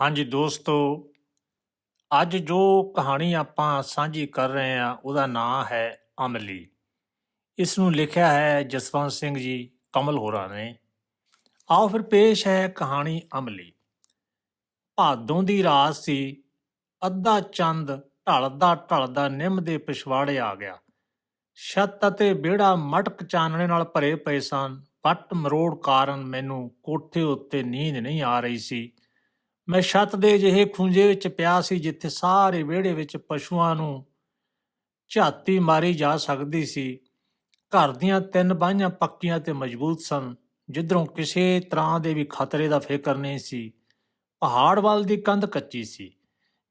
ਹਾਂਜੀ ਦੋਸਤੋ, ਅੱਜ ਜੋ ਕਹਾਣੀ ਆਪਾਂ ਸਾਂਝੀ ਕਰ ਰਹੇ ਹਾਂ, ਉਹਦਾ ਨਾਂ ਹੈ ਅਮਲੀ। ਇਸ ਨੂੰ ਲਿਖਿਆ ਹੈ ਜਸਵੰਤ ਸਿੰਘ ਜੀ ਕਮਲ ਹੋਰਾਂ ਨੇ। ਆਓ ਫਿਰ ਪੇਸ਼ ਹੈ ਕਹਾਣੀ ਅਮਲੀ। ਭਾਦੋਂ ਦੀ ਰਾਤ ਸੀ, ਅੱਧਾ ਚੰਦ ਢਲਦਾ ਢਲਦਾ ਨਿੰਮ ਦੇ ਪਿਛਵਾੜੇ ਆ ਗਿਆ। ਛੱਤ ਅਤੇ ਵਿਹੜਾ ਮਟਕ ਚਾਨਣੇ ਨਾਲ ਭਰੇ ਪਏ ਸਨ। ਪੱਟ ਮਰੋੜ ਕਾਰਨ ਮੈਨੂੰ ਕੋਠੇ ਉੱਤੇ ਨੀਂਦ ਨਹੀਂ ਆ ਰਹੀ ਸੀ। ਮੈਂ ਛੱਤ ਦੇ ਜਿਹੇ ਖੁੰਝੇ ਵਿੱਚ ਪਿਆ ਸੀ ਜਿੱਥੇ ਸਾਰੇ ਵਿਹੜੇ ਵਿੱਚ ਪਸ਼ੂਆਂ ਨੂੰ ਝਾਤੀ ਮਾਰੀ ਜਾ ਸਕਦੀ ਸੀ। ਘਰ ਦੀਆਂ ਤਿੰਨ ਬਾਹੀਆਂ ਪੱਕੀਆਂ ਤੇ ਮਜ਼ਬੂਤ ਸਨ, ਜਿੱਧਰੋਂ ਕਿਸੇ ਤਰ੍ਹਾਂ ਦੇ ਵੀ ਖਤਰੇ ਦਾ ਫਿਕਰ ਨਹੀਂ ਸੀ। ਪਹਾੜ ਵੱਲ ਦੀ ਕੰਧ ਕੱਚੀ ਸੀ,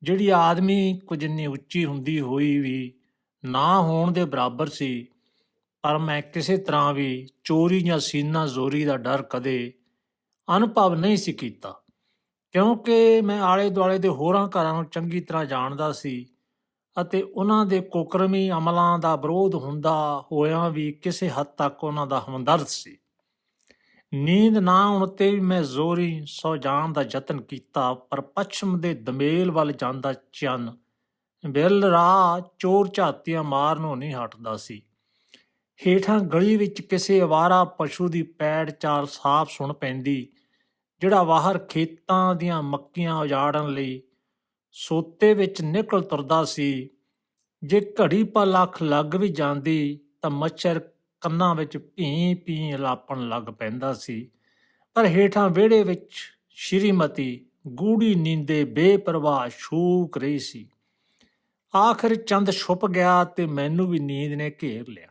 ਜਿਹੜੀ ਆਦਮੀ ਕੁਝ ਇੰਨੀ ਉੱਚੀ ਹੁੰਦੀ ਹੋਈ ਵੀ ਨਾ ਹੋਣ ਦੇ ਬਰਾਬਰ ਸੀ, ਪਰ ਮੈਂ ਕਿਸੇ ਤਰ੍ਹਾਂ ਵੀ ਚੋਰੀ ਜਾਂ ਸੀਨਾ ਜ਼ੋਰੀ ਦਾ ਡਰ ਕਦੇ ਅਨੁਭਵ ਨਹੀਂ ਸੀ ਕੀਤਾ। ਕਿਉਂਕਿ ਮੈਂ ਆਲੇ ਦੁਆਲੇ ਦੇ ਹੋਰਾਂ ਘਰਾਂ ਨੂੰ ਚੰਗੀ ਤਰ੍ਹਾਂ ਜਾਣਦਾ ਸੀ ਅਤੇ ਉਹਨਾਂ ਦੇ ਕੋਕਰਮੀ ਅਮਲਾਂ ਦਾ ਵਿਰੋਧ ਹੁੰਦਾ ਹੋਇਆਂ ਵੀ ਕਿਸੇ ਹੱਦ ਤੱਕ ਉਹਨਾਂ ਦਾ ਹਮਦਰਦ ਸੀ। ਨੀਂਦ ਨਾ ਆਉਣ ਤੇ ਵੀ ਮੈਂ ਜ਼ੋਰੀ ਸੌ ਜਾਣ ਦਾ ਯਤਨ ਕੀਤਾ, ਪਰ ਪੱਛਮ ਦੇ ਦਮੇਲ ਵੱਲ ਜਾਂਦਾ ਚੰਨ ਬਿਲ ਰਾਹ ਚੋਰ ਝਾਤੀਆਂ ਮਾਰਨੋਂ ਨਹੀਂ ਹਟਦਾ ਸੀ। ਹੇਠਾਂ ਗਲੀ ਵਿੱਚ ਕਿਸੇ ਅਵਾਰਾ ਪਸ਼ੂ ਦੀ ਪੈੜ ਚਾਲ ਸਾਫ਼ ਸੁਣ ਪੈਂਦੀ ਜਿਹੜਾ ਬਾਹਰ ਖੇਤਾਂ ਦੀਆਂ ਮੱਕੀਆਂ ਉਜਾੜਨ ਲਈ ਸੋਤੇ ਵਿੱਚ ਨਿਕਲ ਤੁਰਦਾ ਸੀ, ਜੇ ਘੜੀ ਪਾ ਲੱਖ ਲੱਗ ਵੀ ਜਾਂਦੀ ਤਾਂ ਮੱਛਰ ਕੰਨਾਂ ਵਿੱਚ ਭੀ ਭੀ ਲਾਪਣ ਲੱਗ ਪੈਂਦਾ ਸੀ। ਪਰ ਹੇਠਾਂ ਵਿਹੜੇ ਵਿੱਚ ਸ਼੍ਰੀਮਤੀ ਗੂੜੀ ਨੀਂਦੇ ਬੇਪਰਵਾਹ ਸ਼ੂਕ ਰਹੀ ਸੀ। ਆਖਰ ਚੰਦ ਛੁਪ ਗਿਆ ਤੇ ਮੈਨੂੰ ਵੀ ਨੀਂਦ ਨੇ ਘੇਰ ਲਿਆ।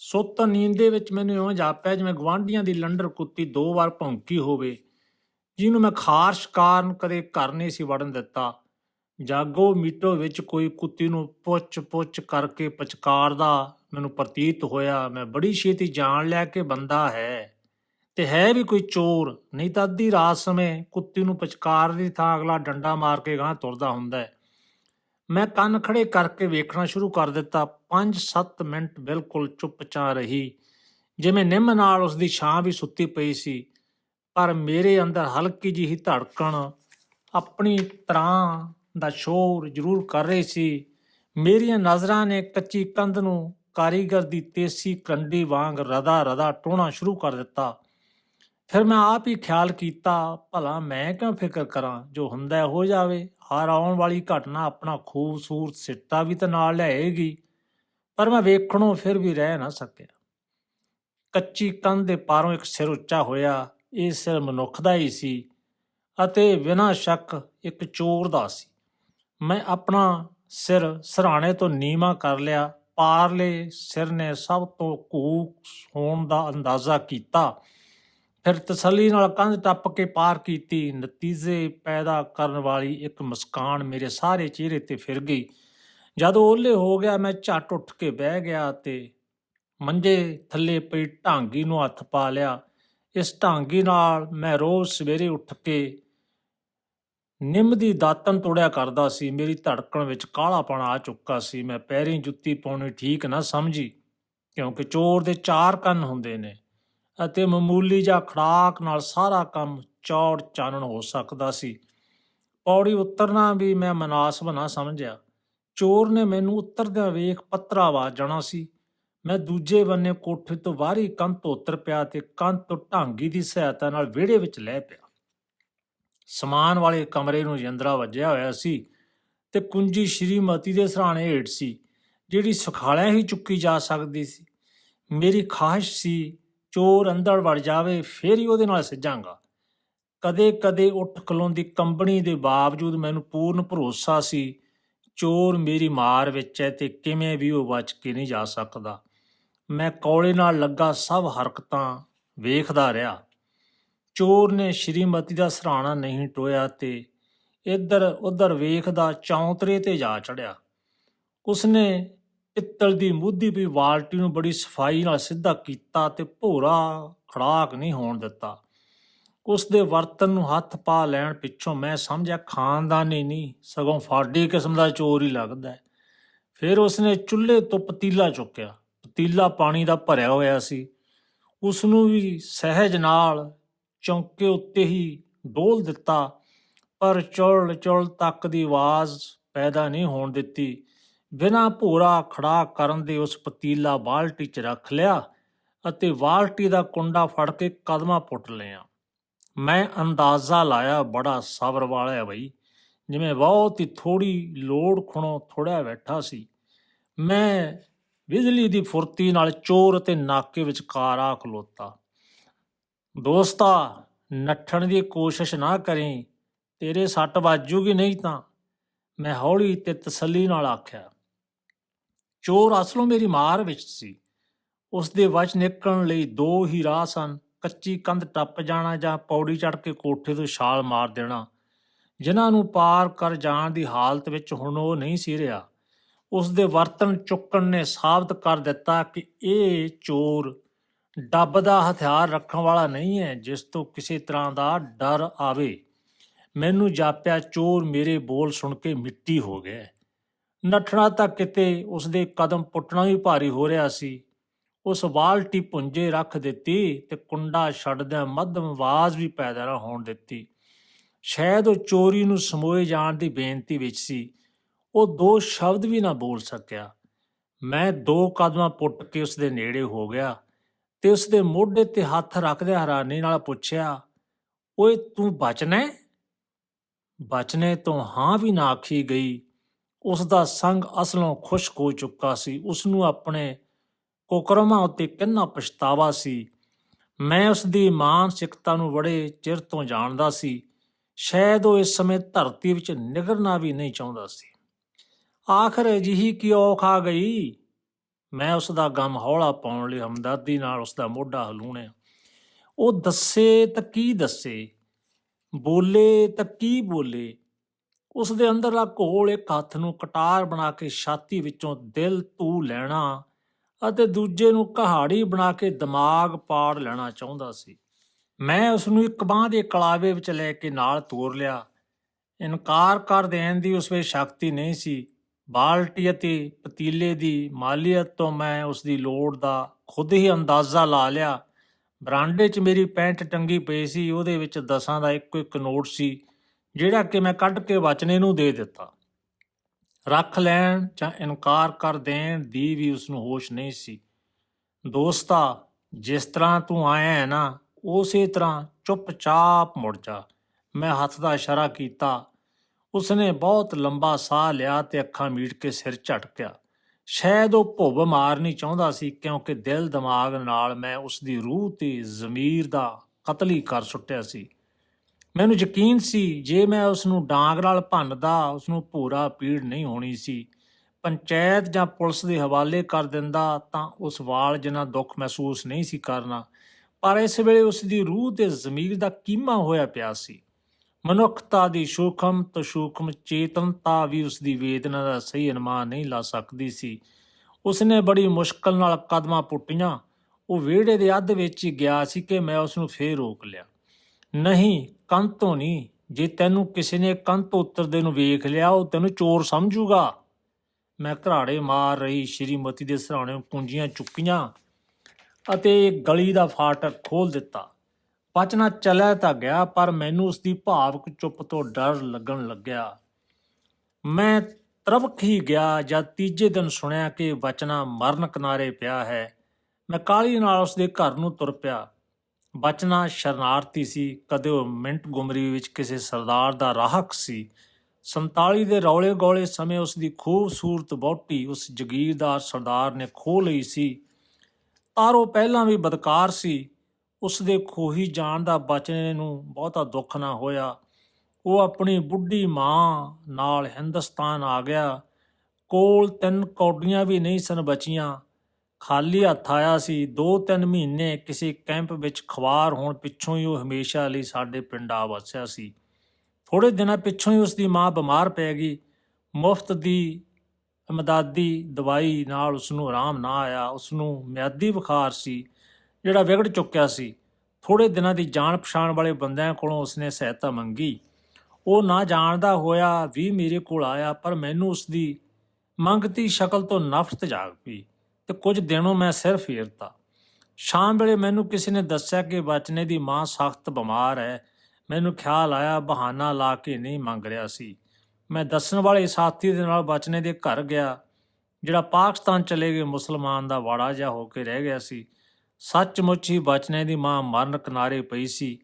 ਸੁੱਤ ਨੀਂਦ ਦੇ ਵਿੱਚ ਮੈਨੂੰ ਇਉਂ ਜਾਪਿਆ ਜਿਵੇਂ ਗਵਾਂਢੀਆਂ ਦੀ ਲੰਡਰ ਕੁੱਤੀ ਦੋ ਵਾਰ ਭੌਂਕੀ ਹੋਵੇ, ਜਿਹਨੂੰ ਮੈਂ ਖਾਰਸ਼ ਕਾਰਨ ਕਦੇ ਘਰ ਨਹੀਂ ਸੀ ਵੜਨ ਦਿੱਤਾ। ਜਾਗੋ ਮੀਟੋ ਵਿੱਚ ਕੋਈ ਕੁੱਤੀ ਨੂੰ ਪੁੱਛ ਪੁੱਛ ਕਰਕੇ ਪਚਕਾਰਦਾ ਮੈਨੂੰ ਪ੍ਰਤੀਤ ਹੋਇਆ, ਮੈਂ ਬੜੀ ਛੇਤੀ ਜਾਣ ਲਿਆ ਕਿ ਬੰਦਾ ਹੈ ਤੇ ਹੈ ਵੀ ਕੋਈ ਚੋਰ, ਨਹੀਂ ਤਾਂ ਅੱਧੀ ਰਾਤ ਸਮੇਂ ਕੁੱਤੀ ਨੂੰ ਪਚਕਾਰ ਦੀ ਥਾਂ ਅਗਲਾ ਡੰਡਾ ਮਾਰ ਕੇ ਗਾਂ ਤੁਰਦਾ ਹੁੰਦਾ ਹੈ। ਮੈਂ ਕੰਨ ਖੜੇ ਕਰਕੇ ਵੇਖਣਾ ਸ਼ੁਰੂ ਕਰ ਦਿੱਤਾ। 5-7 ਮਿੰਟ ਬਿਲਕੁਲ ਚੁੱਪਚਾਪ ਰਹੀ। ਜਿਵੇਂ ਨਿੰਮ ਨਾਲ ਉਸ ਦੀ ਛਾਂ ਵੀ ਸੁੱਤੀ ਪਈ ਸੀ। ਪਰ ਮੇਰੇ ਅੰਦਰ ਹਲਕੀ ਜਿਹੀ ਧੜਕਣ, ਆਪਣੀ ਤਰ੍ਹਾਂ ਦਾ ਸ਼ੋਰ ਜ਼ਰੂਰ ਕਰ ਰਹੀ ਸੀ। ਮੇਰੀਆਂ ਨਜ਼ਰਾਂ ਨੇ ਕੱਚੀ ਕੰਧ ਨੂੰ ਕਾਰੀਗਰ ਦੀ ਤੇਸੀ ਕੰਡੀ ਵਾਂਗ ਰਦਾ ਰਦਾ ਟੋਣਾ ਸ਼ੁਰੂ ਕਰ ਦਿੱਤਾ। ਫਿਰ ਮੈਂ ਆਪ ਹੀ ਖਿਆਲ ਕੀਤਾ, ਭਲਾ ਮੈਂ ਕਿਉਂ ਫਿਕਰ ਕਰਾਂ, ਜੋ ਹੁੰਦਾ ਹੋ ਜਾਵੇ। ਹਰ ਆਉਣ ਵਾਲੀ ਘਟਨਾ ਆਪਣਾ ਖੂਬਸੂਰਤ ਸਿੱਟਾ ਵੀ ਤਾਂ ਨਾਲ ਲਿਆਏਗੀ, ਪਰ ਮੈਂ ਵੇਖਣੋਂ ਫਿਰ ਵੀ ਰਹਿ ਨਾ ਸਕਿਆ। ਕੱਚੀ ਕੰਧ ਦੇ ਪਾਰੋਂ ਇੱਕ ਸਿਰ ਉੱਚਾ ਹੋਇਆ, ਇਹ ਸਿਰ ਮਨੁੱਖ ਦਾ ਹੀ ਸੀ ਅਤੇ ਬਿਨਾਂ ਸ਼ੱਕ ਇੱਕ ਚੋਰ ਦਾ ਸੀ। ਮੈਂ ਆਪਣਾ ਸਿਰ ਸਰਾਣੇ ਤੋਂ ਨੀਵਾ ਕਰ ਲਿਆ, ਪਾਰਲੇ ਸਿਰ ਨੇ ਸਭ ਤੋਂ ਕੂਕ ਹੋਣ ਦਾ ਅੰਦਾਜ਼ਾ ਕੀਤਾ ਫਿਰ ਤਸੱਲੀ ਨਾਲ ਕੰਧ ਟੱਪ ਕੇ ਪਾਰ ਕੀਤੀ। ਨਤੀਜੇ ਪੈਦਾ ਕਰਨ ਵਾਲੀ ਇੱਕ ਮੁਸਕਾਨ ਮੇਰੇ ਸਾਰੇ ਚਿਹਰੇ ਤੇ ਫਿਰ ਗਈ। ਜਦੋਂ ਓਲੇ ਹੋ ਗਿਆ, ਮੈਂ ਝੱਟ ਉੱਠ ਕੇ ਬਹਿ ਗਿਆ ਤੇ ਮੰਜੇ ਥੱਲੇ ਪਈ ਢਾਂਗੀ ਨੂੰ ਹੱਥ ਪਾ ਲਿਆ। ਇਸ ਢਾਂਗੀ ਨਾਲ ਮੈਂ ਰੋਜ਼ ਸਵੇਰੇ ਉੱਠ ਕੇ ਨਿੰਮ ਦੀ ਦਾਤਨ ਤੋੜਿਆ ਕਰਦਾ ਸੀ। ਮੇਰੀ ਧੜਕਣ ਵਿੱਚ ਕਾਲਾਪਣ ਆ ਚੁੱਕਾ ਸੀ। ਮੈਂ ਪੈਰੀਂ ਜੁੱਤੀ ਪਾਉਣੀ ਠੀਕ ਨਾ ਸਮਝੀ, ਕਿਉਂਕਿ ਚੋਰ ਦੇ ਚਾਰ ਕੰਨ ਹੁੰਦੇ ਨੇ। ਅਤੇ ਮਾਮੂਲੀ ਜਾਂ ਖੜਾਕ ਨਾਲ ਸਾਰਾ ਕੰਮ ਚੌੜ ਚਾਨਣ ਹੋ ਸਕਦਾ ਸੀ। ਪੌੜੀ ਉਤਰਨਾ ਵੀ ਮੈਂ ਮਨਾਸਬ ਨਾ ਸਮਝਿਆ। ਚੋਰ ਨੇ ਮੈਨੂੰ ਉਤਰਦਿਆਂ ਵੇਖ ਪੱਤਰਾ ਜਾਣਾ ਸੀ। ਮੈਂ ਦੂਜੇ ਬੰਨੇ ਕੋਠੇ ਤੋਂ ਬਾਹਰੀ ਕੰਧ ਤੋਂ ਉਤਰ ਪਿਆ ਤੇ ਕੰਧ ਤੋਂ ਢਾਂਗੀ ਦੀ ਸਹਾਇਤਾ ਨਾਲ ਵਿਹੜੇ ਵਿੱਚ ਲੈ ਪਿਆ। ਸਮਾਨ ਵਾਲੇ ਕਮਰੇ ਨੂੰ ਜੰਦਰਾ ਵੱਜਿਆ ਹੋਇਆ ਸੀ ਤੇ ਕੁੰਜੀ ਸ਼੍ਰੀਮਤੀ ਦੇ ਸਰਾਣੇ ਹੇਠ ਸੀ, ਜਿਹੜੀ ਸੁਖਾਲਿਆਂ ਹੀ ਚੁੱਕੀ ਜਾ ਸਕਦੀ ਸੀ। ਮੇਰੀ ਖਾਹਿਸ਼ ਸੀ ਚੋਰ ਅੰਦਰ ਵੜ ਜਾਵੇ, ਫੇਰ ਹੀ ਉਹਦੇ ਨਾਲ ਸਿੱਜਾਂਗਾ। ਕਦੇ-ਕਦੇ ਉੱਠ ਖਲੋਂਦੀ ਕੰਬਣੀ ਦੇ ਬਾਵਜੂਦ ਮੈਨੂੰ ਪੂਰਨ ਭਰੋਸਾ ਸੀ, ਚੋਰ ਮੇਰੀ ਮਾਰ ਵਿੱਚ ਹੈ ਤੇ ਕਿਵੇਂ ਵੀ ਉਹ ਬਚ ਕੇ ਨਹੀਂ ਜਾ ਸਕਦਾ। ਮੈਂ ਕੌਲੇ ਨਾਲ ਲੱਗਾ ਸਭ ਹਰਕਤਾਂ ਵੇਖਦਾ ਰਿਹਾ। ਚੋਰ ਨੇ ਸ਼੍ਰੀਮਤੀ ਦਾ ਸਰਾਣਾ ਨਹੀਂ ਟੋਇਆ ਤੇ ਇੱਧਰ ਉੱਧਰ ਵੇਖਦਾ ਚੌਂਤਰੇ ਤੇ ਜਾ ਚੜਿਆ। ਉਸਨੇ ਪਿੱਤਲ ਦੀ ਮੁੱਧੀ ਵੀ ਬਾਲਟੀ ਨੂੰ ਬੜੀ ਸਫ਼ਾਈ ਨਾਲ ਸਿੱਧਾ ਕੀਤਾ ਤੇ ਭੋਰਾ ਖੜਾਕ ਨਹੀਂ ਹੋਣ ਦਿੱਤਾ। ਉਸ ਦੇ ਵਰਤਨ ਨੂੰ ਹੱਥ ਪਾ ਲੈਣ ਪਿੱਛੋਂ ਮੈਂ ਸਮਝਿਆ, ਖਾਨਦਾਨੀ ਨਹੀਂ ਸਗੋਂ ਫਾਡੀ ਕਿਸਮ ਦਾ ਚੋਰ ਹੀ ਲੱਗਦਾ ਹੈ। ਫਿਰ ਉਸਨੇ ਚੁੱਲ੍ਹੇ ਤੋਂ ਪਤੀਲਾ ਚੁੱਕਿਆ। ਪਤੀਲਾ ਪਾਣੀ ਦਾ ਭਰਿਆ ਹੋਇਆ ਸੀ। ਉਸ ਨੂੰ ਵੀ ਸਹਿਜ ਨਾਲ ਚੌਂਕੇ ਉੱਤੇ ਹੀ ਡੋਲ ਦਿੱਤਾ, ਪਰ ਚੁਲ ਚੁਲ ਤੱਕ ਦੀ ਆਵਾਜ਼ ਪੈਦਾ ਨਹੀਂ ਹੋਣ ਦਿੱਤੀ। ਬਿਨਾਂ ਭੂਰਾ ਖੜਾ ਕਰਨ ਦੇ ਉਸ ਪਤੀਲਾ ਬਾਲਟੀ 'ਚ ਰੱਖ ਲਿਆ ਅਤੇ ਬਾਲਟੀ ਦਾ ਕੁੰਡਾ ਫੜ ਕੇ ਕਦਮਾਂ ਪੁੱਟ ਲਿਆ। ਮੈਂ ਅੰਦਾਜ਼ਾ ਲਾਇਆ, ਬੜਾ ਸਬਰ ਵਾਲਾ ਬਈ। ਜਿਵੇਂ ਬਹੁਤ ਹੀ ਥੋੜੀ ਲੋੜ ਖੁਣੋ ਥੋੜਾ ਬੈਠਾ ਸੀ। ਮੈਂ ਬਿਜਲੀ ਦੀ ਫੁਰਤੀ ਨਾਲ ਚੋਰ ਅਤੇ ਨਾਕੇ ਵਿਚਕਾਰ ਆ ਖਲੋਤਾ। ਦੋਸਤਾ, ਨੱਠਣ ਦੀ ਕੋਸ਼ਿਸ਼ ਨਾ ਕਰੀ। ਤੇਰੇ ਸੱਟ ਵੱਜੂਗੀ ਨਹੀਂ ਤਾਂ? ਮੈਂ ਹੌਲੀ ਤੇ ਤਸੱਲੀ ਨਾਲ ਆਖਿਆ ਚੋਰ ਅਸਲੋਂ ਮੇਰੀ ਮਾਰ ਵਿੱਚ ਸੀ। ਉਸ ਦੇ ਵਚ ਨਿਕਲਣ ਲਈ ਦੋ ਹੀ ਰਾਹ ਸਨ। ਕੱਚੀ ਕੰਧ ਟੱਪ ਜਾਣਾ ਜਾਂ ਪੌੜੀ ਚੜ੍ਹ ਕੇ ਕੋਠੇ ਤੋਂ ਛਾਲ ਮਾਰ ਦੇਣਾ, ਜਿਨ੍ਹਾਂ ਨੂੰ ਪਾਰ ਕਰ ਜਾਣ ਦੀ ਹਾਲਤ ਵਿੱਚ ਹੁਣ ਉਹ ਨਹੀਂ ਸੀ ਰਿਹਾ। ਉਸ ਦੇ ਵਰਤਨ ਚੁੱਕਣ ਨੇ ਸਾਬਤ ਕਰ ਦਿੱਤਾ ਕਿ ਇਹ ਚੋਰ ਡੱਬ ਦਾ ਹਥਿਆਰ ਰੱਖਣ ਵਾਲਾ ਨਹੀਂ ਹੈ, ਜਿਸ ਤੋਂ ਕਿਸੇ ਤਰ੍ਹਾਂ ਦਾ ਡਰ ਆਵੇ। ਮੈਨੂੰ ਜਾਪਿਆ ਚੋਰ ਮੇਰੇ ਬੋਲ ਸੁਣ ਕੇ ਮਿੱਟੀ ਹੋ ਗਿਆ। ਨੱਠਣਾ ਤਾਂ ਕਿਤੇ ਉਸਦੇ ਕਦਮ ਪੁੱਟਣਾ ਵੀ ਭਾਰੀ ਹੋ ਰਿਹਾ ਸੀ। ਉਸ ਬਾਲਟੀ ਪੁੰਜੇ ਰੱਖ ਦਿੱਤੀ ਤੇ ਕੁੰਡਾ ਛੱਡਦਿਆਂ ਮੱਧਮ ਆਵਾਜ਼ ਵੀ ਪੈਦਾ ਨਾ ਹੋਣ ਦਿੱਤੀ। ਸ਼ਾਇਦ ਉਹ ਚੋਰੀ ਨੂੰ ਸਮੋਏ ਜਾਣ ਦੀ ਬੇਨਤੀ ਵਿੱਚ ਸੀ। ਉਹ ਦੋ ਸ਼ਬਦ ਵੀ ਨਾ ਬੋਲ ਸਕਿਆ। ਮੈਂ ਦੋ ਕਦਮਾਂ ਪੁੱਟ ਕੇ ਉਸ ਦੇ ਨੇੜੇ ਹੋ ਗਿਆ ਤੇ ਉਸ ਦੇ ਮੋਢੇ ਤੇ ਹੱਥ ਰੱਖਦੇ ਹੈਰਾਨੀ ਨਾਲ ਪੁੱਛਿਆ, ਓਏ, ਤੂੰ ਬਚਣਾ ਹੈ ਬਚਨੇ ਤੋਂ ਹਾਂ ਵੀ ਨਾ ਆਖੀ ਗਈ। ਉਸ ਦਾ ਸੰਗ ਅਸਲੋਂ ਖੁਸ਼ਕ ਹੋ ਚੁੱਕਾ ਸੀ। ਉਸ ਨੂੰ ਆਪਣੇ ਕੋਕਰਮਾ ਉੱਤੇ ਕਿੰਨਾ ਪਛਤਾਵਾ ਸੀ। ਮੈਂ ਉਸ ਦੀ ਮਾਨਸਿਕਤਾ ਨੂੰ ਬੜੇ ਚਿਰ ਤੋਂ ਜਾਣਦਾ ਸੀ। ਸ਼ਾਇਦ ਉਹ ਇਸ ਸਮੇਂ ਧਰਤੀ ਵਿੱਚ ਨਿਗਰਨਾ ਵੀ ਨਹੀਂ ਚਾਹੁੰਦਾ ਸੀ। ਆਖਰ ਅਜਿਹੀ ਕਿ ਔਖ ਆ ਗਈ? ਮੈਂ ਉਸ ਦਾ ਗਮ ਹੌਲਾ ਪਾਉਣ ਲਈ ਹਮਦਰਦੀ ਨਾਲ ਉਸ ਦਾ ਮੋਢਾ ਹਲੂਣਿਆ ਉਹ ਦੱਸੇ ਤਾਂ ਕੀ ਦੱਸੇ? ਬੋਲੇ ਤਾਂ ਕੀ ਬੋਲੇ? ਉਸ ਦੇ ਅੰਦਰਲਾ ਘੋਲ ਇੱਕ ਹੱਥ ਨੂੰ ਕਟਾਰ ਬਣਾ ਕੇ ਛਾਤੀ ਵਿੱਚੋਂ ਦਿਲ ਤੂ ਲੈਣਾ ਅਤੇ ਦੂਜੇ ਨੂੰ ਕਹਾੜੀ ਬਣਾ ਕੇ ਦਿਮਾਗ ਪਾੜ ਲੈਣਾ ਚਾਹੁੰਦਾ ਸੀ। ਮੈਂ ਉਸ ਨੂੰ ਇੱਕ ਬਾਹ ਦੇ ਕਲਾਵੇ ਵਿੱਚ ਲੈ ਕੇ ਨਾਲ ਤੋਰ ਲਿਆ। ਇਨਕਾਰ ਕਰ ਦੇਣ ਦੀ ਉਸ ਵਿੱਚ ਸ਼ਕਤੀ ਨਹੀਂ ਸੀ। ਬਾਲਟੀ ਅਤੇ ਪਤੀਲੇ ਦੀ ਮਾਲੀਅਤ ਤੋਂ ਮੈਂ ਉਸ ਦੀ ਲੋੜ ਦਾ ਖੁਦ ਹੀ ਅੰਦਾਜ਼ਾ ਲਾ ਲਿਆ। ਬਰਾਂਡੇ 'ਚ ਮੇਰੀ ਪੈਂਟ ਟੰਗੀ ਪਈ ਸੀ, ਉਹਦੇ ਵਿੱਚ ਦਸਾਂ ਦਾ ਇੱਕੋ ਇੱਕ ਨੋਟ ਸੀ। ਜਿਹੜਾ ਕਿ ਮੈਂ ਕੱਢ ਕੇ ਵਚਨੇ ਨੂੰ ਦੇ ਦਿੱਤਾ। ਰੱਖ ਲੈਣ ਜਾਂ ਇਨਕਾਰ ਕਰ ਦੇਣ ਦੀ ਵੀ ਉਸ ਨੂੰ ਹੋਸ਼ ਨਹੀਂ ਸੀ। ਦੋਸਤਾ, ਜਿਸ ਤਰ੍ਹਾਂ ਤੂੰ ਆਇਆ ਹੈ ਨਾ, ਉਸੇ ਤਰ੍ਹਾਂ ਚੁੱਪਚਾਪ ਮੁੜ ਜਾ। ਮੈਂ ਹੱਥ ਦਾ ਇਸ਼ਾਰਾ ਕੀਤਾ। ਉਸਨੇ ਬਹੁਤ ਲੰਬਾ ਸਾਹ ਲਿਆ ਤੇ ਅੱਖਾਂ ਮੀਟ ਕੇ ਸਿਰ ਝਟਕਿਆ। ਸ਼ਾਇਦ ਉਹ ਭੁੱਬ ਮਾਰਨੀ ਚਾਹੁੰਦਾ ਸੀ ਕਿਉਂਕਿ ਦਿਲ ਦਿਮਾਗ ਨਾਲ ਮੈਂ ਉਸ ਦੀ ਰੂਹ ਤੇ ਜ਼ਮੀਰ ਦਾ ਕਤਲੀ ਕਰ ਸੁੱਟਿਆ ਸੀ। ਮੈਨੂੰ ਯਕੀਨ ਸੀ, ਜੇ ਮੈਂ ਉਸ ਨੂੰ ਡਾਂਗ ਨਾਲ ਭੰਨਦਾ ਉਸ ਨੂੰ ਪੂਰਾ ਪੀੜ ਨਹੀਂ ਹੋਣੀ ਸੀ। ਪੰਚਾਇਤ ਜਾਂ ਪੁਲਿਸ ਦੇ ਹਵਾਲੇ ਕਰ ਦਿੰਦਾ ਤਾਂ ਉਸ ਵਾਲ ਜਿੰਨਾ ਦੁੱਖ ਮਹਿਸੂਸ ਨਹੀਂ ਸੀ ਕਰਨਾ, ਪਰ ਇਸ ਵੇਲੇ ਉਸ ਦੀ ਰੂਹ ਤੇ ਜ਼ਮੀਰ ਦਾ ਕੀਮਾ ਹੋਇਆ ਪਿਆ ਸੀ। ਮਨੁੱਖਤਾ ਦੀ ਸੂਖਮ ਤੋਂ ਸੂਖਮ ਚੇਤਨਤਾ ਵੀ ਉਸ ਦੀ ਵੇਦਨਾ ਦਾ ਸਹੀ ਅਨੁਮਾਨ ਨਹੀਂ ਲਾ ਸਕਦੀ ਸੀ। ਉਸਨੇ ਬੜੀ ਮੁਸ਼ਕਲ ਨਾਲ ਕਦਮਾਂ ਪੁੱਟੀਆਂ। ਉਹ ਵਿਹੜੇ ਦੇ ਅੱਧ ਵਿੱਚ ਹੀ ਗਿਆ ਸੀ ਕਿ ਮੈਂ ਉਸ ਨੂੰ ਫੇਰ ਰੋਕ ਲਿਆ। ਨਹੀਂ ਕੰਧ ਤੋਂ ਨਹੀਂ। ਜੇ ਤੈਨੂੰ ਕਿਸੇ ਨੇ ਕੰਧ ਤੋਂ ਉਤਰਦੇ ਨੂੰ ਵੇਖ ਲਿਆ, ਉਹ ਤੈਨੂੰ ਚੋਰ ਸਮਝੂਗਾ। ਮੈਂ ਘਰਾੜੇ ਮਾਰ ਰਹੀ ਸ਼੍ਰੀਮਤੀ ਦੇ ਸਰਾਣੇ ਕੁੰਜੀਆਂ ਚੁੱਕੀਆਂ ਅਤੇ ਗਲੀ ਦਾ ਫਾਟਕ ਖੋਲ ਦਿੱਤਾ। ਬਚਨਾ ਚੱਲਿਆ ਤਾਂ ਗਿਆ, ਪਰ ਮੈਨੂੰ ਉਸ ਦੀ ਭਾਵਕ ਚੁੱਪ ਤੋਂ ਡਰ ਲੱਗਣ ਲੱਗਿਆ। ਮੈਂ ਤਰਵਕ ਹੀ ਗਿਆ, ਜਦ ਤੀਜੇ ਦਿਨ ਸੁਣਿਆ ਕਿ ਬਚਨਾ ਮਰਨ ਕਿਨਾਰੇ ਪਿਆ ਹੈ। ਮੈਂ ਕਾਲੀ ਨਾਲ ਉਸ ਦੇ ਘਰ ਨੂੰ ਤੁਰ ਪਿਆ। ਬਚਨਾ ਸ਼ਰਨਾਰਥੀ ਸੀ, ਕਦੇ ਉਹ ਮਿੰਟ ਗੁਮਰੀ ਵਿੱਚ ਕਿਸੇ ਸਰਦਾਰ ਦਾ ਰਾਹਕ ਸੀ। 47 ਦੇ ਰੌਲੇ ਗੋਲੇ ਸਮੇਂ ਉਸ ਦੀ ਖੂਬਸੂਰਤ ਬੋਟੀ ਉਸ ਜਗੀਰਦਾਰ ਸਰਦਾਰ ਨੇ ਖੋ ਲਈ ਸੀ। ਤਾਰੋ ਪਹਿਲਾਂ ਵੀ ਬਦਕਾਰ ਸੀ। ਉਸ ਦੇ ਖੋਹੀ ਜਾਣ ਦਾ ਬਚਨੇ ਨੂੰ ਬਹੁਤਾ ਦੁੱਖ ਨਾ ਹੋਇਆ। ਉਹ ਆਪਣੀ ਬੁੱਢੀ ਮਾਂ ਨਾਲ ਹਿੰਦੁਸਤਾਨ ਆ ਗਿਆ। ਕੋਲ ਤਿੰਨ ਕੌਡੀਆਂ ਵੀ ਨਹੀਂ ਸਨ ਬਚੀਆਂ। ਖਾਲੀ ਹੱਥ ਆਇਆ ਸੀ ਦੋ ਤਿੰਨ ਮਹੀਨੇ ਕਿਸੇ ਕੈਂਪ ਵਿੱਚ ਖਵਾਰ ਹੋਣ ਪਿੱਛੋਂ ਹੀ ਉਹ ਹਮੇਸ਼ਾ ਲਈ ਸਾਡੇ ਪਿੰਡ ਆ ਵਸਿਆ ਸੀ। ਥੋੜੇ ਦਿਨਾਂ ਪਿੱਛੋਂ ਹੀ ਉਸ ਦੀ ਮਾਂ ਬਿਮਾਰ ਪੈ ਗਈ। ਮੁਫਤ ਦੀ ਅਮਦਾਦੀ ਦਵਾਈ ਨਾਲ ਉਸ ਨੂੰ ਆਰਾਮ ਨਾ ਆਇਆ। ਉਸ ਨੂੰ ਮਿਆਦੀ ਬੁਖਾਰ ਸੀ, ਜਿਹੜਾ ਵਿਗੜ ਚੁੱਕਿਆ ਸੀ। ਥੋੜੇ ਦਿਨਾਂ ਦੀ ਜਾਣ ਪਛਾਣ ਵਾਲੇ ਬੰਦਿਆਂ ਕੋਲੋਂ ਉਸਨੇ ਸਹਾਇਤਾ ਮੰਗੀ। ਉਹ ਨਾ ਜਾਣਦਾ ਹੋਇਆ ਵੀ ਮੇਰੇ ਕੋਲ ਆਇਆ, ਪਰ ਮੈਨੂੰ ਉਸ ਦੀ ਮੰਗਤੀ ਸ਼ਕਲ ਤੋਂ ਨਫ਼ਰਤ ਜਾਗ ਪਈ। ਤੇ ਕੁਝ ਦਿਨੋਂ ਮੈਂ ਸਿਰ ਫੇਰਤਾ। ਸ਼ਾਮ ਵੇਲੇ ਮੈਨੂੰ ਕਿਸੇ ਨੇ ਦੱਸਿਆ ਕਿ ਬਚਨੇ ਦੀ ਮਾਂ ਸਖਤ ਬਿਮਾਰ ਹੈ। ਮੈਨੂੰ ਖਿਆਲ ਆਇਆ, ਬਹਾਨਾ ਲਾ ਕੇ ਨਹੀਂ ਮੰਗ ਰਿਹਾ ਸੀ। ਮੈਂ ਦੱਸਣ ਵਾਲੇ ਸਾਥੀ ਦੇ ਨਾਲ ਬਚਨੇ ਦੇ ਘਰ ਗਿਆ, ਜਿਹੜਾ ਪਾਕਿਸਤਾਨ ਚਲੇ ਗਏ ਮੁਸਲਮਾਨ ਦਾ ਵਾੜਾ ਜਿਹਾ ਹੋ ਕੇ ਰਹਿ ਗਿਆ ਸੀ। ਸੱਚਮੁੱਚ ਹੀ ਬਚਨੇ ਦੀ ਮਾਂ ਮਰਨ ਕਿਨਾਰੇ ਪਈ ਸੀ।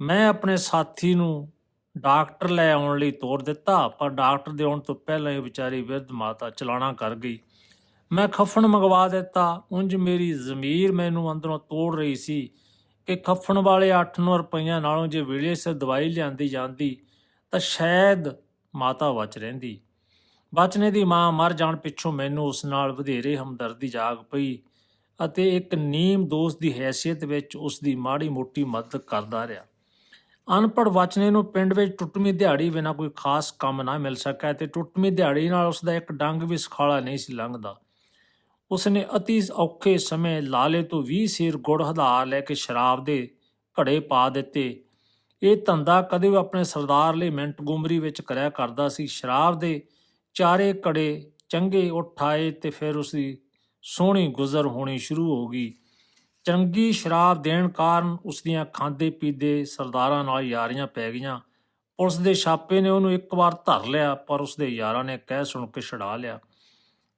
ਮੈਂ ਆਪਣੇ ਸਾਥੀ ਨੂੰ ਡਾਕਟਰ ਲੈ ਆਉਣ ਲਈ ਤੋਰ ਦਿੱਤਾ, ਪਰ ਡਾਕਟਰ ਦੇ ਆਉਣ ਤੋਂ ਪਹਿਲਾਂ ਹੀ ਵਿਚਾਰੀ ਵਿਰਧ ਮਾਤਾ ਚਲਾਣਾ ਕਰ ਗਈ। ਮੈਂ ਖਫਣ ਮੰਗਵਾ ਦਿੱਤਾ। ਉਂਝ ਮੇਰੀ ਜ਼ਮੀਰ ਮੈਨੂੰ ਅੰਦਰੋਂ ਤੋੜ ਰਹੀ ਸੀ ਕਿ ਖਫਣ ਵਾਲੇ 8-9 ਰੁਪਈਆਂ ਨਾਲੋਂ ਜੇ ਵੇਲੇ ਸਿਰ ਦਵਾਈ ਲਿਆਂਦੀ ਜਾਂਦੀ, ਤਾਂ ਸ਼ਾਇਦ ਮਾਤਾ ਬਚ ਰਹਿੰਦੀ। ਬਚਨੇ ਦੀ ਮਾਂ ਮਰ ਜਾਣ ਪਿੱਛੋਂ ਮੈਨੂੰ ਉਸ ਨਾਲ ਵਧੇਰੇ ਹਮਦਰਦੀ ਜਾਗ ਪਈ ਅਤੇ ਇੱਕ ਨੀਮ ਦੋਸਤ ਦੀ ਹੈਸੀਅਤ ਵਿੱਚ ਉਸ ਦੀ ਮਾੜੀ ਮੋਟੀ ਮਦਦ ਕਰਦਾ ਰਿਹਾ। ਅਨਪੜ੍ਹ ਵਚਨੇ ਨੂੰ ਪਿੰਡ ਵਿੱਚ ਟੁੱਟਵੀਂ ਦਿਹਾੜੀ ਬਿਨਾਂ ਕੋਈ ਖਾਸ ਕੰਮ ਨਾ ਮਿਲ ਸਕਿਆ ਤੇ ਟੁੱਟਵੀਂ ਦਿਹਾੜੀ ਨਾਲ ਉਸ ਦਾ ਇੱਕ ਡੰਗ ਵੀ ਸਖਾਲਾ ਨਹੀਂ ਸੀ ਲੰਘਦਾ। ਉਸਨੇ ਅਤੀ ਔਖੇ ਸਮੇਂ ਲਾਲੇ ਤੋਂ 20 ਸੇਰ ਗੁੜ ਹਧਾਰ ਲੈ ਕੇ ਸ਼ਰਾਬ ਦੇ ਘੜੇ ਪਾ ਦਿੱਤੇ। ਇਹ ਧੰਦਾ ਕਦੇ ਵੀ ਆਪਣੇ ਸਰਦਾਰ ਲਈ ਮਿੰਟ ਗੁੰਮਰੀ ਵਿੱਚ ਕਰਿਆ ਕਰਦਾ ਸੀ। ਸ਼ਰਾਬ ਦੇ ਚਾਰੇ ਘੜੇ ਚੰਗੇ ਉਠਾਏ ਤੇ ਫਿਰ ਉਸਦੀ ਸੋਹਣੀ ਗੁਜ਼ਰ ਹੋਣੀ ਸ਼ੁਰੂ ਹੋ ਗਈ। ਚੰਗੀ ਸ਼ਰਾਬ ਦੇਣ ਕਾਰਨ ਉਸ ਦੀਆਂ ਖਾਂਦੇ ਪੀਦੇ ਸਰਦਾਰਾਂ ਨਾਲ ਯਾਰੀਆਂ ਪੈ ਗਈਆਂ। ਪੁਲਿਸ ਦੇ ਛਾਪੇ ਨੇ ਉਹਨੂੰ ਇੱਕ ਵਾਰ ਧਰ ਲਿਆ, ਪਰ ਉਸ ਦੇ ਯਾਰਾਂ ਨੇ ਕਹਿ ਸੁਣ ਕੇ ਛਡਾ ਲਿਆ।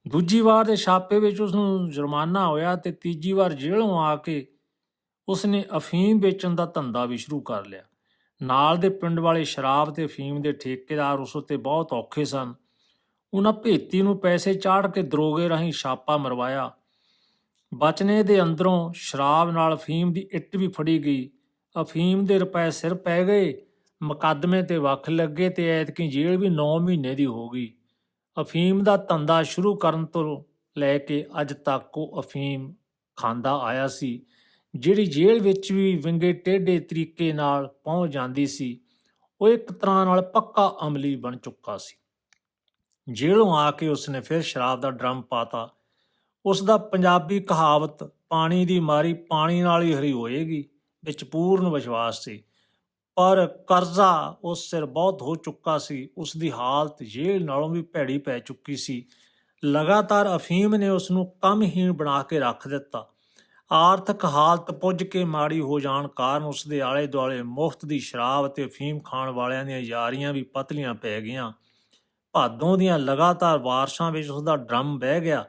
ਦੂਜੀ ਵਾਰ ਦੇ ਛਾਪੇ ਵਿੱਚ ਉਸ ਨੂੰ ਜੁਰਮਾਨਾ ਹੋਇਆ ਤੇ ਤੀਜੀ ਵਾਰ ਜੇਲ੍ਹੋਂ ਆ ਕੇ ਉਸ ਨੇ ਅਫੀਮ ਵੇਚਣ ਦਾ ਧੰਦਾ ਵੀ ਸ਼ੁਰੂ ਕਰ ਲਿਆ। ਨਾਲ ਦੇ ਪਿੰਡ ਵਾਲੇ ਸ਼ਰਾਬ ਤੇ ਅਫੀਮ ਦੇ ਠੇਕੇਦਾਰ ਉਸ ਉੱਤੇ ਬਹੁਤ ਔਖੇ ਸਨ। ਉਹਨਾਂ ਭੇਤੀ ਨੂੰ ਪੈਸੇ ਚਾੜ ਕੇ ਦਰੋਗੇ ਰਾਹੀਂ ਛਾਪਾ ਮਰਵਾਇਆ। ਬਚਨੇ ਦੇ ਅੰਦਰੋਂ ਸ਼ਰਾਬ ਨਾਲ ਅਫੀਮ ਦੀ ਇੱਟ ਵੀ ਫੜੀ ਗਈ। ਅਫੀਮ ਦੇ ਰੁਪਏ ਸਿਰ ਪੈ ਗਏ। ਮੁਕੱਦਮੇ ਤੇ ਵੱਖ ਲੱਗੇ ਤੇ ਐਤਕੀ ਜੇਲ੍ਹ ਵੀ 9 ਮਹੀਨੇ ਦੀ ਹੋ ਗਈ। ਅਫੀਮ ਦਾ ਧੰਦਾ ਸ਼ੁਰੂ ਕਰਨ ਤੋਂ ਲੈ ਕੇ ਅੱਜ ਤੱਕ ਉਹ ਅਫੀਮ ਖਾਂਦਾ ਆਇਆ ਸੀ, ਜਿਹੜੀ ਜੇਲ੍ਹ ਵਿੱਚ ਵੀ ਵਿੰਗੇ ਟੇਢੇ ਤਰੀਕੇ ਨਾਲ ਪਹੁੰਚ ਜਾਂਦੀ ਸੀ, ਉਹ ਇੱਕ ਤਰ੍ਹਾਂ ਨਾਲ ਪੱਕਾ ਅਮਲੀ ਬਣ ਚੁੱਕਾ ਸੀ। ਜੇਲ੍ਹੋਂ ਆ ਕੇ ਉਸਨੇ ਫਿਰ ਸ਼ਰਾਬ ਦਾ ਡਰਮ ਪਾਤਾ। ਉਸ ਦਾ ਪੰਜਾਬੀ ਕਹਾਵਤ, ਪਾਣੀ ਦੀ ਮਾਰੀ ਪਾਣੀ ਨਾਲ ਹੀ ਹਰੀ ਹੋਏਗੀ ਵਿੱਚ ਪੂਰਨ ਵਿਸ਼ਵਾਸ ਸੀ। ਪਰ ਕਰਜ਼ਾ ਉਸ ਸਿਰ ਬਹੁਤ ਹੋ ਚੁੱਕਾ ਸੀ। ਉਸ ਦੀ ਹਾਲਤ ਜੇਲ੍ਹ ਨਾਲੋਂ ਵੀ ਭੈੜੀ ਪੈ ਚੁੱਕੀ ਸੀ। ਲਗਾਤਾਰ ਅਫੀਮ ਨੇ ਉਸ ਨੂੰ ਕਮਹੀਣ ਬਣਾ ਕੇ ਰੱਖ ਦਿੱਤਾ। ਆਰਥਿਕ ਹਾਲਤ ਪੁੱਜ ਕੇ ਮਾੜੀ ਹੋ ਜਾਣ ਕਾਰਨ ਉਸ ਦੇ ਆਲੇ ਦੁਆਲੇ ਮੁਫਤ ਦੀ ਸ਼ਰਾਬ ਅਤੇ ਅਫੀਮ ਖਾਣ ਵਾਲਿਆਂ ਦੀਆਂ ਯਾਰੀਆਂ ਵੀ ਪਤਲੀਆਂ ਪੈ ਗਈਆਂ। ਭਾਦੋਂ ਦੀਆਂ ਲਗਾਤਾਰ ਵਾਰਸ਼ਾਂ ਵਿੱਚ ਉਸ ਦਾ ਡਰਮ ਬਹਿ ਗਿਆ।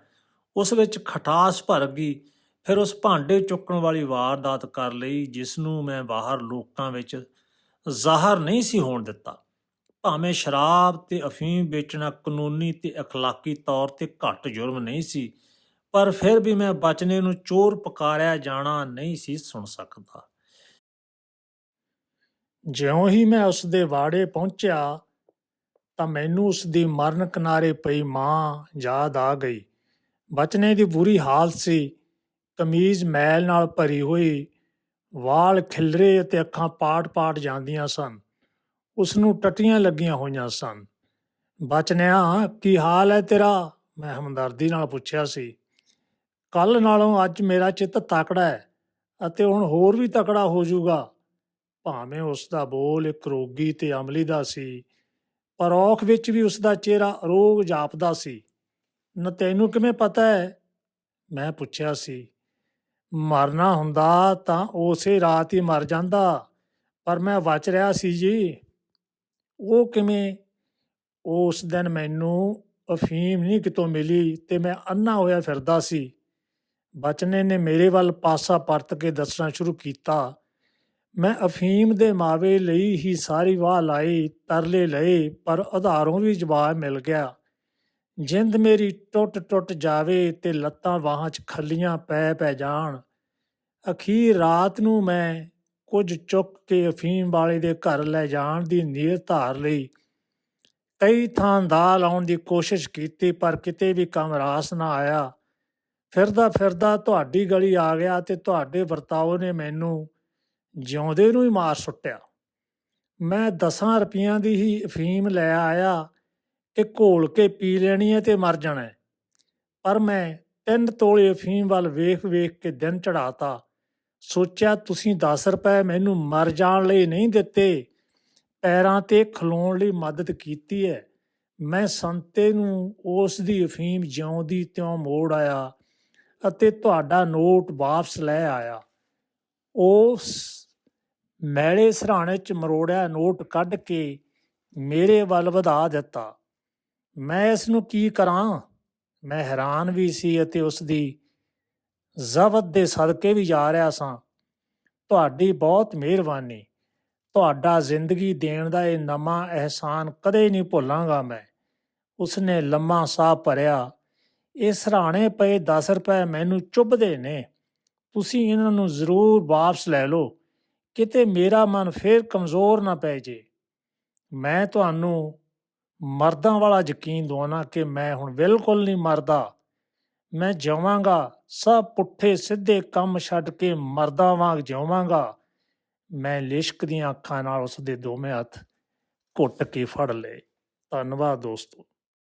ਉਸ ਵਿੱਚ ਖਟਾਸ ਭਰ ਗਈ। ਫਿਰ ਉਸ ਭਾਂਡੇ ਚੁੱਕਣ ਵਾਲੀ ਵਾਰਦਾਤ ਕਰ ਲਈ, ਜਿਸ ਨੂੰ ਮੈਂ ਬਾਹਰ ਲੋਕਾਂ ਵਿੱਚ ਜ਼ਾਹਰ ਨਹੀਂ ਸੀ ਹੋਣ ਦਿੱਤਾ ਭਾਵੇਂ ਸ਼ਰਾਬ ਤੇ ਅਫੀਮ ਵੇਚਣਾ ਕਾਨੂੰਨੀ ਤੇ اخلاقی ਤੌਰ ਤੇ ਘੱਟ ਜੁਰਮ ਨਹੀਂ ਸੀ ਪਰ ਫਿਰ ਵੀ ਮੈਂ ਬਚਨੇ ਨੂੰ ਚੋਰ ਪੁਕਾਰਿਆ ਜਾਣਾ ਨਹੀਂ ਸੀ ਸੁਣ ਸਕਦਾ ਜਿਉਂ ਹੀ ਮੈਂ ਉਸ ਦੇ ਵਾੜੇ ਪਹੁੰਚਿਆ ਤਾਂ ਮੈਨੂੰ ਉਸ ਦੀ ਮਰਨ ਕਿਨਾਰੇ ਪਈ ਮਾਂ ਯਾਦ ਆ ਗਈ ਬਚਨੇ ਦੀ ਬੁਰੀ ਹਾਲਤ ਸੀ ਕਮੀਜ਼ ਮੈਲ ਨਾਲ ਭਰੀ ਹੋਈ ਵਾਲ ਖਿਲਰੇ ਅਤੇ ਅੱਖਾਂ ਪਾਟ-ਪਾਟ ਜਾਂਦੀਆਂ ਸਨ। ਉਸ ਨੂੰ ਟੱਟੀਆਂ ਲੱਗੀਆਂ ਹੋਈਆਂ ਸਨ। ਬਚਨਿਆ ਕੀ ਹਾਲ ਹੈ ਤੇਰਾ? ਮੈਂ ਹਮਦਰਦੀ ਨਾਲ ਪੁੱਛਿਆ ਸੀ। ਕੱਲ ਨਾਲੋਂ ਅੱਜ ਮੇਰਾ ਚਿੱਤ ਤਕੜਾ ਹੈ ਅਤੇ ਹੁਣ ਹੋਰ ਵੀ ਤਕੜਾ ਹੋ ਜਾਊਗਾ। ਭਾਵੇਂ ਉਸ ਦਾ ਬੋਲ ਇੱਕ ਰੋਗੀ ਤੇ ਅਮਲੀ ਦਾ ਸੀ, ਪਰ ਔਖ ਵਿੱਚ ਵੀ ਉਸ ਦਾ ਚਿਹਰਾ ਅਰੋਗ ਜਾਪਦਾ ਸੀ। ਨਾ ਤੈਨੂੰ ਕਿਵੇਂ ਪਤਾ ਹੈ ਮੈਂ ਪੁੱਛਿਆ ਸੀ। ਮਰਨਾ ਹੁੰਦਾ ਤਾਂ ਉਸੇ ਰਾਤ ਹੀ ਮਰ ਜਾਂਦਾ। ਪਰ ਮੈਂ ਬਚ ਰਿਹਾ ਸੀ ਜੀ, ਉਹ ਕਿਵੇਂ? ਉਸ ਦਿਨ ਮੈਨੂੰ ਅਫੀਮ ਨਹੀਂ ਕਿਤੋਂ ਮਿਲੀ ਤੇ ਮੈਂ ਅੰਨਾ ਹੋਇਆ ਫਿਰਦਾ ਸੀ। ਬਚਨੇ ਨੇ ਮੇਰੇ ਵੱਲ ਪਾਸਾ ਪਰਤ ਕੇ ਦੱਸਣਾ ਸ਼ੁਰੂ ਕੀਤਾ। ਮੈਂ ਅਫੀਮ ਦੇ ਮਾਵੇ ਲਈ ਹੀ ਸਾਰੀ ਵਾਹ ਲਾਈ, ਤਰਲੇ ਲਏ, ਪਰ ਆਧਾਰੋਂ ਵੀ ਜਵਾਬ ਮਿਲ ਗਿਆ। ਜਿੰਦ ਮੇਰੀ ਟੁੱਟ ਟੁੱਟ ਜਾਵੇ ਤੇ ਲੱਤਾਂ ਬਾਹਾਂ 'ਚ ਖੱਲੀਆਂ ਪੈ ਪੈ ਜਾਣ। ਅਖੀਰ ਰਾਤ ਨੂੰ ਮੈਂ ਕੁਝ ਚੁੱਕ ਕੇ ਅਫੀਮ ਵਾਲੇ ਦੇ ਘਰ ਲੈ ਜਾਣ ਦੀ ਨੀਅਤ ਧਾਰ ਲਈ। ਕਈ ਥਾਂ ਦਾ ਲਾਉਣ ਦੀ ਕੋਸ਼ਿਸ਼ ਕੀਤੀ, ਪਰ ਕਿਤੇ ਵੀ ਕੰਮ ਰਾਸ ਨਾ ਆਇਆ। ਫਿਰਦਾ ਫਿਰਦਾ ਤੁਹਾਡੀ ਗਲੀ ਆ ਗਿਆ ਤੇ ਤੁਹਾਡੇ ਵਰਤਾਓ ਨੇ ਮੈਨੂੰ ਜਿਉਂਦੇ ਨੂੰ ਹੀ ਮਾਰ ਸੁੱਟਿਆ। ਮੈਂ 10 ਰੁਪਈਆਂ ਦੀ ਹੀ ਅਫੀਮ ਲੈ ਆਇਆ। ਕਿ ਘੋਲ ਕੇ ਪੀ ਲੈਣੀ ਹੈ ਤੇ ਮਰ ਜਾਣਾ ਹੈ। ਪਰ ਮੈਂ ਤਿੰਨ ਤੋਲੇ ਅਫੀਮ ਵੱਲ ਵੇਖ ਵੇਖ ਕੇ ਦਿਨ ਚੜਾਤਾ ਸੋਚਿਆ, ਤੁਸੀਂ 10 ਰੁਪਏ ਮੈਨੂੰ ਮਰ ਜਾਣ ਲਈ ਨਹੀਂ ਦਿੱਤੇ। ਪੈਰਾਂ ਤੇ ਖਲੋਣ ਲਈ ਮਦਦ ਕੀਤੀ ਹੈ। ਮੈਂ ਸੰਤੇ ਨੂੰ ਉਸ ਦੀ ਅਫੀਮ ਜਿਉਂਦੀ ਤਿਉਂ ਮੋੜ ਆਇਆ ਅਤੇ ਤੁਹਾਡਾ ਨੋਟ ਵਾਪਸ ਲੈ ਆਇਆ। ਉਸ ਮੈਲੇ ਸਰਾਣੇ 'ਚ ਮਰੋੜਿਆ ਨੋਟ ਕੱਢ ਕੇ ਮੇਰੇ ਵੱਲ ਵਧਾ ਦਿੱਤਾ। ਮੈਂ ਇਸ ਨੂੰ ਕੀ ਕਰਾਂ? ਮੈਂ ਹੈਰਾਨ ਵੀ ਸੀ ਅਤੇ ਉਸ ਦੀ ਜ਼ਬਤ ਦੇ ਸਦਕੇ ਵੀ ਜਾ ਰਿਹਾ ਸਾਂ। ਤੁਹਾਡੀ ਬਹੁਤ ਮਿਹਰਬਾਨੀ। ਤੁਹਾਡਾ ਜ਼ਿੰਦਗੀ ਦੇਣ ਦਾ ਇਹ ਨਵਾਂ ਅਹਿਸਾਨ ਕਦੇ ਨਹੀਂ ਭੁੱਲਾਂਗਾ ਮੈਂ। ਉਸਨੇ ਲੰਮਾ ਸਾਹ ਭਰਿਆ। ਇਹ ਸਰਾਣੇ ਪਏ 10 ਰੁਪਏ ਮੈਨੂੰ ਚੁੱਭਦੇ ਨੇ। ਤੁਸੀਂ ਇਹਨਾਂ ਨੂੰ ਜ਼ਰੂਰ ਵਾਪਸ ਲੈ ਲਓ। ਕਿਤੇ ਮੇਰਾ ਮਨ ਫੇਰ ਕਮਜ਼ੋਰ ਨਾ ਪੈ ਜੇ। ਮੈਂ ਤੁਹਾਨੂੰ ਮਰਦਾਂ ਵਾਲਾ ਯਕੀਨ ਦਵਾਉਣਾ ਕਿ ਮੈਂ ਹੁਣ ਬਿਲਕੁਲ ਨਹੀਂ ਮਰਦਾ। ਮੈਂ ਜਾਵਾਂਗਾ ਸਭ ਪੁੱਠੇ ਸਿੱਧੇ ਕੰਮ ਛੱਡ ਕੇ ਮਰਦਾਂ ਵਾਂਗ ਜਾਵਾਂਗਾ ਮੈਂ ਲਿਸ਼ਕ ਦੀਆਂ ਅੱਖਾਂ ਨਾਲ ਉਸ ਦੇ ਦੋਵੇਂ ਹੱਥ ਘੁੱਟ ਕੇ ਫੜ ਲਏ। ਧੰਨਵਾਦ ਦੋਸਤੋ।